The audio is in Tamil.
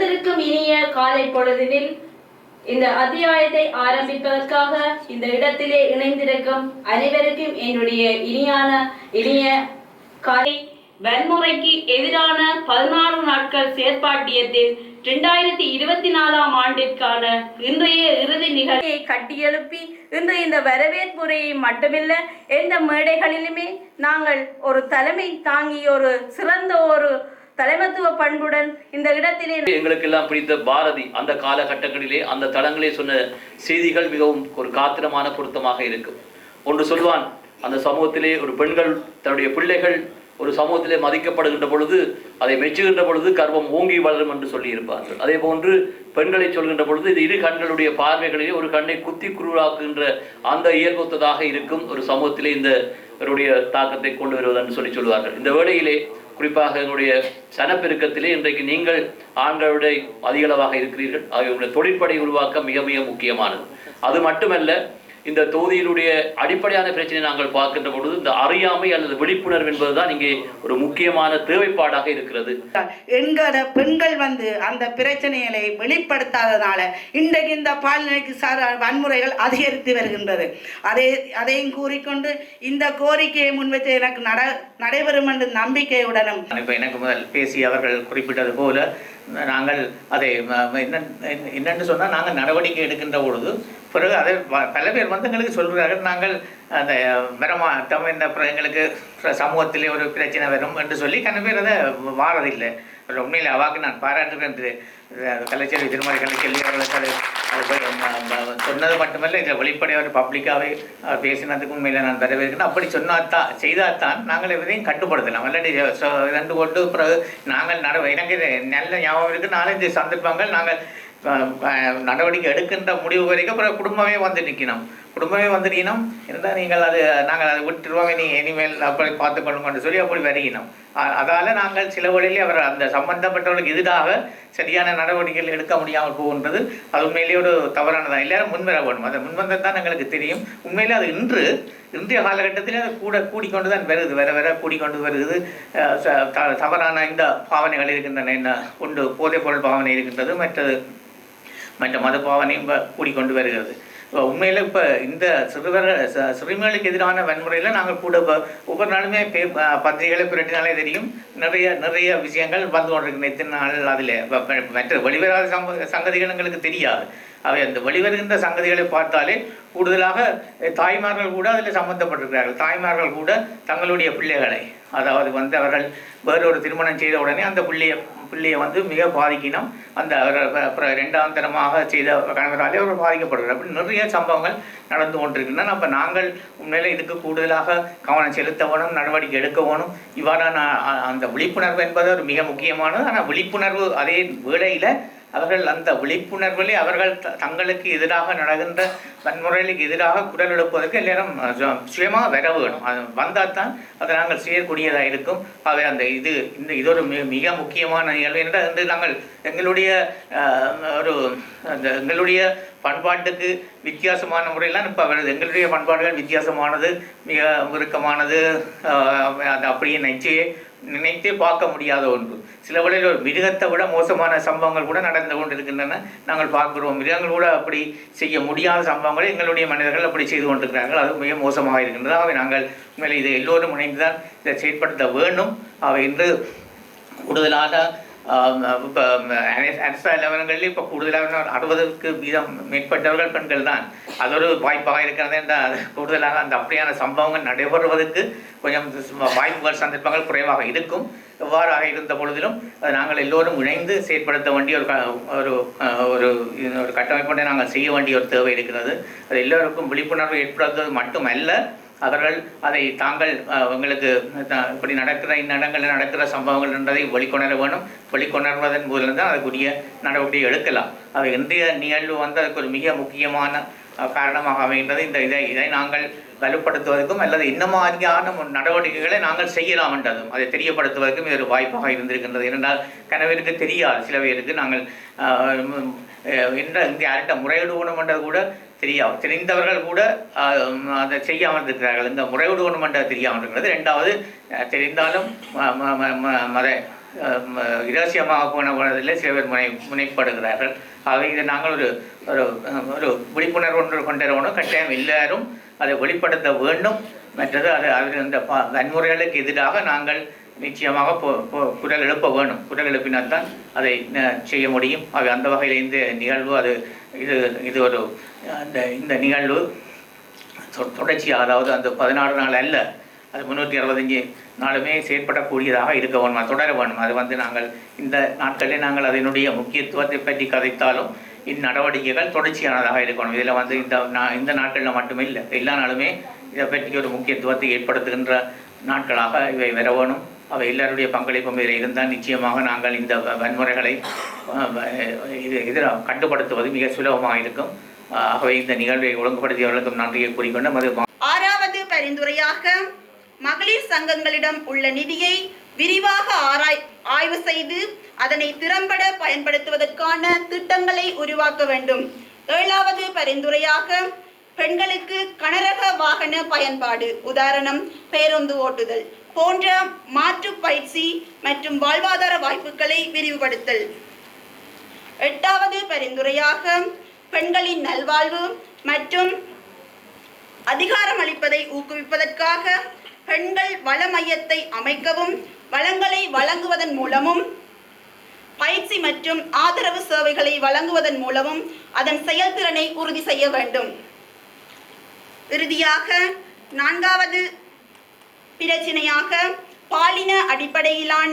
பிறந்திருக்கும் இனிய காலை பொழுதினில் இந்த அத்தியாயத்தை ஆரம்பிப்பதற்காக இந்த இடத்திலே இணைந்திருக்கும் அனைவருக்கும் என்னுடைய இனியான இனிய காலை வன்முறைக்கு எதிரான பதினாறு நாட்கள் செயற்பாட்டியத்தில் இரண்டாயிரத்தி இருபத்தி நாலாம் ஆண்டிற்கான இன்றைய இறுதி நிகழ்ச்சியை கட்டியெழுப்பி இன்று இந்த வரவேற்புரையை மட்டுமில்ல எந்த மேடைகளிலுமே நாங்கள் ஒரு தலைமை தாங்கி ஒரு சிறந்த ஒரு தலைமத்துவ பண்புடன் இந்த இடத்திலே எங்களுக்கெல்லாம் பிடித்த பாரதி. அந்த காலகட்டங்களிலே அந்த தளங்களே சொன்ன செய்திகள் மிகவும் ஒரு காத்திரமான பொருத்தமாக இருக்கும் ஒன்று சொல்வான் அந்த சமூகத்திலே ஒரு பெண்கள் தன்னுடைய பிள்ளைகள் ஒரு சமூகத்திலே மதிக்கப்படுகின்ற பொழுது அதை மெச்சுகின்ற பொழுது கர்வம் ஓங்கி வளரும் என்று சொல்லியிருப்பார்கள். அதே போன்று பெண்களை சொல்கின்ற பொழுது இது இரு கண்களுடைய பார்வைகளிலே ஒரு கண்ணை குத்தி குருவாக்குகின்ற அந்த இயல்புத்ததாக இருக்கும் ஒரு சமூகத்திலே இந்த இவருடைய தாக்கத்தை கொண்டு வருவது என்று சொல்லி சொல்வார்கள் இந்த வேளையிலே குறிப்பாக எங்களுடைய சனப்பெருக்கத்திலே இன்றைக்கு நீங்கள் ஆண்களுடைய அதிகளவாக இருக்கிறீர்கள். ஆகிய உங்களுடைய தொழிற்படை உருவாக்கம் மிக மிக முக்கியமானது. அது மட்டுமல்ல இந்த தொகுதியினுடைய அடிப்படையான பிரச்சனை நாங்கள் பார்க்கின்ற பொழுது இந்த அறியாமை அல்லது விழிப்புணர்வு என்பதுதான் இங்கே ஒரு முக்கியமான தேவைப்பாடாக இருக்கிறது. என்கிற பெண்கள் வந்து அந்த பிரச்சனைகளை வெளிப்படுத்தாதனால இன்றைக்கு இந்த பாலினைக்கு சார் வன்முறைகள் அதிகரித்து வருகின்றது. அதே அதையும் கூறிக்கொண்டு இந்த கோரிக்கையை முன்வைத்து எனக்கு நட நடைபெறும் என்ற நம்பிக்கையுடனும். இப்போ எனக்கு முதல் பேசி அவர்கள் குறிப்பிட்டது போல நாங்கள் அதை என்னென்னு சொன்னால் நாங்கள் நடவடிக்கை எடுக்கின்ற பொழுது பிறகு அதை பல பேர் வந்து எங்களுக்கு சொல்கிறார்கள் நாங்கள் அந்த வரமாட்டோம் இந்த அப்புறம் எங்களுக்கு சமூகத்திலே ஒரு பிரச்சனை வரும் என்று சொல்லி கண்ண பேர் அதை மாறதில்லை. உண்மையில் அவாக்கு நான் பாராட்டுகிறேன். திரு கலைச்செல்வி திருமலை கலைச்செல்வி அவர்களுக்கு அது போய் சொன்னது மட்டுமல்ல இதில் வெளிப்படையாக பப்ளிக்காகவே பேசினதுக்கு உண்மையில் நான் வரவேற்கிறேன். அப்படி சொன்னாத்தான் செய்தால்தான் நாங்கள் எதையும் கட்டுப்படுத்தலாம். அல்லது ரெண்டு கொண்டு பிறகு நாங்கள் நட எனக்கு இது நல்ல ஞாபகம் இருக்குது நாலஞ்சு சந்தர்ப்பங்கள் நாங்கள் நடவடிக்கை எடுக்கின்ற முடிவு வரைக்கும் அப்புறம் குடும்பமே வந்து நிற்கணும் குடும்பமே வந்து நிற்கணும் இருந்தால் நீங்கள் அது நாங்கள் அதை விட்டுருவோம் நீ இனிமேல் அப்படி பார்த்துக்கொள்ளுங்கன்னு சொல்லி அப்படி வருகினோம் அதால் நாங்கள் சில வழியிலே அவர் அந்த சம்பந்தப்பட்டவர்களுக்கு எதிராக சரியான நடவடிக்கைகள் எடுக்க முடியாமல் போகின்றது. அது உண்மையிலேயே ஒரு தவறானதான். எல்லாரும் முன்வர வேணும் அதை முன்வந்தது தான் எங்களுக்கு தெரியும். உண்மையிலே அது இன்று இன்றைய காலகட்டத்தில் அது கூட கூடிக்கொண்டு தான் வருது. வர வர கூடிக்கொண்டு வருகிறது ச- த- தவறான இந்த பாவனைகள் இருக்கின்றன. என்ன உண்டு போதைப் பொருள் பாவனை இருக்கின்றது. மற்றது மற்ற மத பாவனையும் கூடிக்கொண்டு வருகிறது. உண்மையில் இப்போ இந்த சிறுவர் சிறுமிகளுக்கு எதிரான வன்முறையில் நாங்கள் கூட ஒவ்வொரு நாளுமே பே பத்திரிகைகளை புரட்டினாலே தெரியும். நிறைய நிறைய விஷயங்கள் வந்து கொண்டிருக்கு நேற்று நாள் அதில் மற்ற வெளிவராத சம்ப சங்கதிகள் எங்களுக்கு தெரியாது. அவை அந்த வெளிவருகின்ற சங்கதிகளை பார்த்தாலே கூடுதலாக தாய்மார்கள் கூட அதில் சம்பந்தப்பட்டிருக்கிறார்கள். தாய்மார்கள் கூட தங்களுடைய பிள்ளைகளை அதாவது வந்து அவர்கள் வேறொரு திருமணம் செய்த உடனே அந்த பிள்ளைய பிள்ளையை வந்து மிக பாதிக்கணும் அந்த அவர் அப்புறம் தரமாக செய்த கணவராலே அவர் பாதிக்கப்படுகிறார். அப்படி நிறைய சம்பவங்கள் நடந்து கொண்டிருக்கின்றன. அப்போ நாங்கள் உண்மையிலே இதுக்கு கூடுதலாக கவனம் செலுத்த வேணும் நடவடிக்கை எடுக்க வேணும். இவ்வாறான அந்த விழிப்புணர்வு என்பது ஒரு மிக முக்கியமானது. ஆனால் விழிப்புணர்வு அதே வேளையில் அவர்கள் அந்த விழிப்புணர்விலே அவர்கள் த- தங்களுக்கு எதிராக நடக்கின்ற வன்முறைகளுக்கு எதிராக குரல் எழுப்பதற்கு எல்லாரும் சுயமாக சு- வர வேணும். அது வந்தால் தான் அதை நாங்கள் செய்யக்கூடியதாக இருக்கும். ஆகவே அந்த இது இந்த இது ஒரு மிக மிக முக்கியமான நிகழ்வு என்ற வந்து நாங்கள் எங்களுடைய ஒரு அந்த எங்களுடைய பண்பாட்டுக்கு வித்தியாசமான முறையெல்லாம் இப்போ வருது. எங்களுடைய பண்பாடுகள் வித்தியாசமானது மிக முறுக்கமானது அஹ், அது அப்படியே நினைத்தே பார்க்க முடியாத ஒன்று. சில வேளையில் ஒரு மிருகத்தை விட மோசமான சம்பவங்கள் கூட நடந்து கொண்டிருக்கின்றன. நாங்கள் பார்க்கிறோம் மிருகங்கள் கூட அப்படி செய்ய முடியாத சம்பவங்களை எங்களுடைய மனிதர்கள் அப்படி செய்து கொண்டிருக்கிறார்கள். அது மிக மோசமாக இருக்கின்றது. அவை நாங்கள் உண்மையில் இதை எல்லோரும் இணைந்துதான் இதை செயற்படுத்த வேண்டும். அவை இன்று கூடுதலாக இப்போ அரசு நிலவரங்களில் இப்போ கூடுதலாக அறுபதுக்கு வீதம் மேற்பட்டவர்கள் பெண்கள் தான். அது ஒரு வாய்ப்பாக இருக்கிறது இந்த கூடுதலாக அந்த அப்படியான சம்பவங்கள் நடைபெறுவதற்கு கொஞ்சம் வாய்ப்புகள் சந்தர்ப்பங்கள் குறைவாக இருக்கும். எவ்வாறாக இருந்த பொழுதிலும் நாங்கள் எல்லோரும் இணைந்து செயற்படுத்த வேண்டிய ஒரு க- ஒரு ஒரு ஒரு கட்டமைப்பை நாங்கள் செய்ய வேண்டிய ஒரு தேவை இருக்கிறது. அது எல்லோருக்கும் விழிப்புணர்வு ஏற்படுத்துவது மட்டுமல்ல அவர்கள் அதை தாங்கள் உங்களுக்கு த- இப்படி நடக்கிற இந்நடங்களில் நடக்கிற சம்பவங்கள் என்றதை வெளிக்கொணர வேணும். வெளிக்கொணர்வதன் மூலம் தான் அதுக்குரிய நடவடிக்கை எடுக்கலாம். அவை இந்திய நிகழ்வு வந்து அதுக்கு ஒரு மிக முக்கியமான காரணமாக அமைகின்றது. இந்த இதை இதை நாங்கள் வலுப்படுத்துவதற்கும் அல்லது இன்ன மாதிரியான நடவடிக்கைகளை நாங்கள் செய்யலாம் என்றதும் அதை தெரியப்படுத்துவதற்கும் இது ஒரு வாய்ப்பாக இருந்திருக்கின்றது. ஏனென்றால் கனவிற்கு தெரியாது. சில பேருக்கு நாங்கள் என்ற இங்கே யார்கிட்ட முறையிடுவோம் கூட தெரியாது தெரிந்தவர்கள் கூட அதை செய்யாமல் இருக்கிறார்கள் இந்த முறைவிடுவணும் என்றது தெரியாமல் இருக்கிறது ரெண்டாவது தெரிந்தாலும் ம- மத இரகசியமாக போனதில் சில பேர் முனை முனைப்படுகிறார்கள். ஆகவே இதை நாங்கள் ஒரு ஒரு ஒரு விழிப்புணர்வு ஒன்று கொண்டிருக்கணும். கட்டாயம் எல்லாரும் அதை வெளிப்படுத்த வேண்டும். மற்றது அது அது இந்த வன்முறைகளுக்கு எதிராக நாங்கள் நிச்சயமாக குரல் எழுப்ப வேணும். குரல் எழுப்பினால்தான் அதை செய்ய முடியும். ஆகவே அந்த வகையில் இந்த நிகழ்வு அது இது இது ஒரு அந்த இந்த நிகழ்வு தொ- அதாவது அந்த பதினாறு நாள் அல்ல அது முந்நூற்றி அறுபத்தஞ்சு நாளுமே செயற்படக்கூடியதாக இருக்க வேணும் தொடர வேணும்? அது வந்து நாங்கள் இந்த நாட்களில் நாங்கள் அதனுடைய முக்கியத்துவத்தை பற்றி கதைத்தாலும் இந்நடவடிக்கைகள் தொடர்ச்சியானதாக இருக்கணும். இதில் வந்து இந்த நா- இந்த நாட்களில் மட்டுமே இல்லை எல்லா நாளுமே இதை பற்றி ஒரு முக்கியத்துவத்தை ஏற்படுத்துகின்ற நாட்களாக இவை வர வேணும். அவை எல்லாருடைய பங்களிப்பும் இதில் இருந்தால் நிச்சயமாக நாங்கள் இந்த வன்முறைகளை இது இதில் கட்டுப்படுத்துவது மிக சுலபமாக இருக்கும். ஆகவே இந்த நிகழ்வை ஒழுங்குபடுத்தியவர்களுக்கும் நன்றியை கூறிக்கொண்டு மது ஆறாவது பரிந்துரையாக மகளிர் சங்கங்களிடம் உள்ள நிதியை விரிவாக ஆராய் ஆய்வு செய்து அதனை திறம்பட பயன்படுத்துவதற்கான திட்டங்களை உருவாக்க வேண்டும். ஏழாவது பரிந்துரையாக பெண்களுக்கு கனரக வாகன பயன்பாடு உதாரணம் பேருந்து ஓட்டுதல் போன்ற மாற்று பயிற்சி மற்றும் வாழ்வாதார வாய்ப்புகளை விரிவுபடுத்தல். எட்டாவது பரிந்துரையாக பெண்களின் நல்வாழ்வு மற்றும் அதிகாரம் அளிப்பதை ஊக்குவிப்பதற்காக பெண்கள் வள மையத்தை அமைக்கவும் வளங்களை வழங்குவதன் மூலமும் பயிற்சி மற்றும் ஆதரவு சேவைகளை வழங்குவதன் மூலமும் அதன் செயல்திறனை உறுதி செய்ய வேண்டும். இறுதியாக நான்காவது பிரச்சினையாக பாலின அடிப்படையிலான